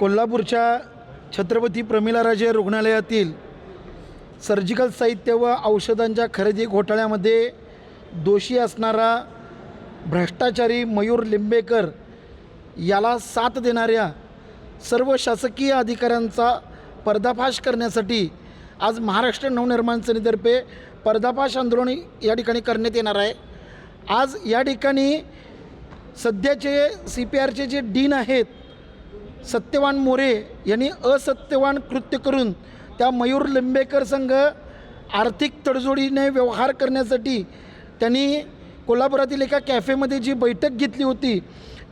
कोल्हापूरच्या छत्रपती प्रमिलाराजे रुग्णालयातील सर्जिकल साहित्य व औषधांच्या खरेदी घोटाळ्यामध्ये दोषी असणारा भ्रष्टाचारी मयूर लिंबेकर याला साथ देणाऱ्या सर्व शासकीय अधिकाऱ्यांचा पर्दाफाश करण्यासाठी आज महाराष्ट्र नवनिर्माण सेनेतर्फे पर्दाफाश आंदोलन या ठिकाणी करण्यात येणार आहे. आज या ठिकाणी सध्याचे सी पी आरचे जे डीन आहेत सत्यवान मोरे यांनी असत्यवान कृत्य करून त्या मयूर लिंबेकर संघ आर्थिक तडजोडीने व्यवहार करण्यासाठी त्यांनी कोल्हापुरातील एका कॅफेमध्ये जी बैठक घेतली होती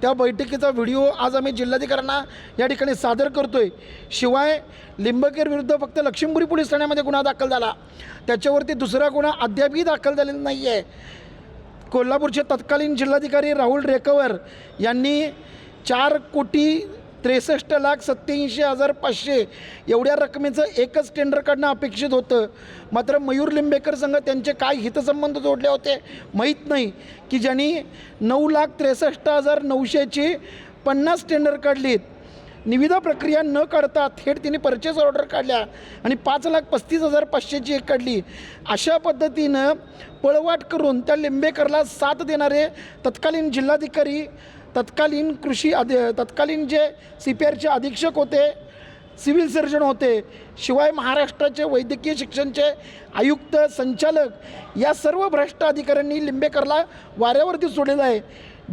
त्या बैठकीचा व्हिडिओ आज आम्ही जिल्हाधिकाऱ्यांना या ठिकाणी सादर करतो आहे शिवाय लिंबकेर विरुद्ध फक्त लक्ष्मीपुरी पोलीस ठाण्यामध्ये गुन्हा दाखल झाला. त्याच्यावरती दुसरा गुन्हा अद्यापही दाखल झालेला नाही आहे कोल्हापूरचे तत्कालीन जिल्हाधिकारी राहुल रेकवर यांनी चार कोटी त्रेसष्ट लाख सत्याऐंशी हजार पाचशे. एवढ्या रकमेचं एकच टेंडर काढणं अपेक्षित होतं. मात्र मयूर लिंबेकर संघ त्यांचे काय हितसंबंध जोडले होते माहीत नाही. की ज्यांनी नऊ लाख त्रेसष्ट हजार नऊशेची पन्नास टेंडर काढलीत. निविदा प्रक्रिया न काढता थेट तिने परचेस ऑर्डर काढल्या आणि पाच लाख पस्तीस हजार पाचशेची एक काढली. अशा पद्धतीनं पळवाट करून त्या लिंबेकरला साथ देणारे तत्कालीन जिल्हाधिकारी तत्कालीन कृषी अधि तत्कालीन जे सी पी आरचे अधीक्षक होते सिव्हिल सर्जन होते शिवाय महाराष्ट्राचे वैद्यकीय शिक्षणचे आयुक्त संचालक या सर्व भ्रष्ट अधिकाऱ्यांनी लिंबेकरला वाऱ्यावरती सोडलेलं आहे.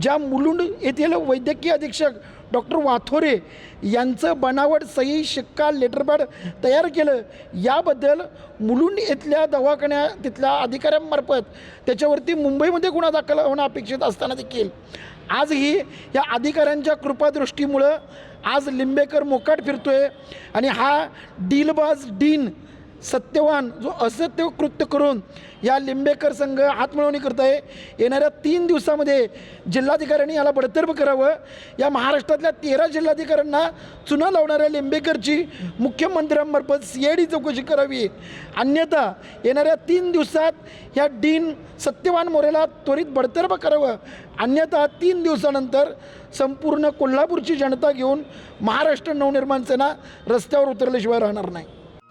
ज्या मुलुंड येथील वैद्यकीय अधीक्षक डॉक्टर वाथोरे यांचं बनावट सही शिक्का लेटरपॅड तयार केलं. याबद्दल मुलुंड येथल्या दवाखान्या तिथल्या अधिकाऱ्यांमार्फत त्याच्यावरती मुंबईमध्ये गुन्हा दाखल होणं अपेक्षित असताना देखील. आजही या अधिकाऱ्यांच्या कृपादृष्टीमुळं आज लिंबेकर मोकाट फिरतोय आणि हा डीलबाज डीन सत्यवान जो असत्य कृत्य करून या लिंबेकर संघ हातमिळवणी करत आहे येणाऱ्या तीन दिवसामध्ये जिल्हाधिकाऱ्यांनी याला बडतर्फ करावं. या महाराष्ट्रातल्या तेरा जिल्हाधिकाऱ्यांना चुना लावणाऱ्या लिंबेकरची मुख्यमंत्र्यांमार्फत सी आय डी चौकशी करावी. अन्यथा येणाऱ्या तीन दिवसात ह्या डीन सत्यवान मोरेला त्वरित बडतर्फ करावं. अन्यथा तीन दिवसानंतर संपूर्ण कोल्हापूरची जनता घेऊन महाराष्ट्र नवनिर्माण सेना रस्त्यावर उतरल्याशिवाय राहणार नाही.